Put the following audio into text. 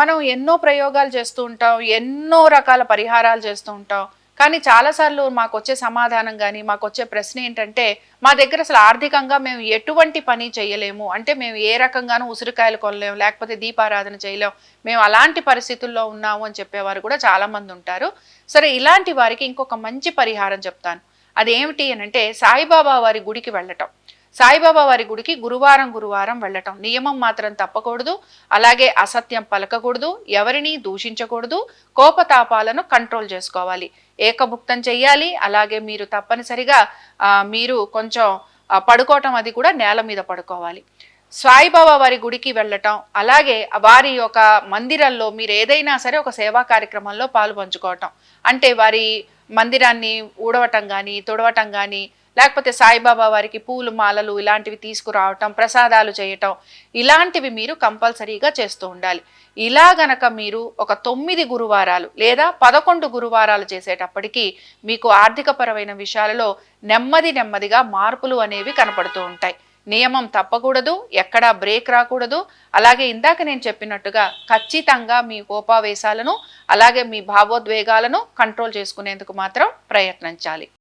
మనం ఎన్నో ప్రయోగాలు చేస్తూ ఉంటాం ఎన్నో రకాల పరిహారాలు చేస్తూ ఉంటాం. కానీ చాలాసార్లు మాకు వచ్చే సమాధానం కానీ మాకు వచ్చే ప్రశ్న ఏంటంటే మా దగ్గర అసలు ఆర్థికంగా మేము ఎటువంటి పని చేయలేము. అంటే మేము ఏ రకంగానూ ఉసిరికాయలు కొనలేము లేకపోతే దీపారాధన చేయలేము. మేము అలాంటి పరిస్థితుల్లో ఉన్నాము అని చెప్పేవారు కూడా చాలామంది ఉంటారు. సరే ఇలాంటి వారికి ఇంకొక మంచి పరిహారం చెప్తాను. అదేమిటి అని అంటే సాయిబాబా వారి గుడికి వెళ్ళటం. సాయిబాబా వారి గుడికి గురువారం గురువారం వెళ్ళటం. నియమం మాత్రం తప్పకూడదు. అలాగే అసత్యం పలకకూడదు. ఎవరిని దూషించకూడదు. కోపతాపాలను కంట్రోల్ చేసుకోవాలి. ఏకభుక్తం చెయ్యాలి. అలాగే మీరు తప్పనిసరిగా మీరు కొంచెం పడుకోవటం అది కూడా నేల మీద పడుకోవాలి. సాయిబాబా వారి గుడికి వెళ్ళటం. అలాగే వారి యొక్క మందిరంలో మీరు ఏదైనా సరే ఒక సేవా కార్యక్రమంలో పాలు పంచుకోవటం అంటే వారి మందిరాన్ని ఊడవటం కానీ తుడవటం కానీ లేకపోతే సాయిబాబా వారికి పూలు మాలలు ఇలాంటివి తీసుకురావటం ప్రసాదాలు చేయటం ఇలాంటివి మీరు కంపల్సరీగా చేస్తూ ఉండాలి. ఇలా గనక మీరు ఒక తొమ్మిది గురువారాలు లేదా పదకొండు గురువారాలు చేసేటప్పటికీ మీకు ఆర్థికపరమైన విషయాలలో నెమ్మది నెమ్మదిగా మార్పులు అనేవి కనపడుతూ ఉంటాయి. నియమం తప్పకూడదు ఎక్కడా బ్రేక్ రాకూడదు. అలాగే ఇందాక నేను చెప్పినట్టుగా ఖచ్చితంగా మీ కోపావేశాలను అలాగే మీ భావోద్వేగాలను కంట్రోల్ చేసుకునేందుకు మాత్రం ప్రయత్నించాలి.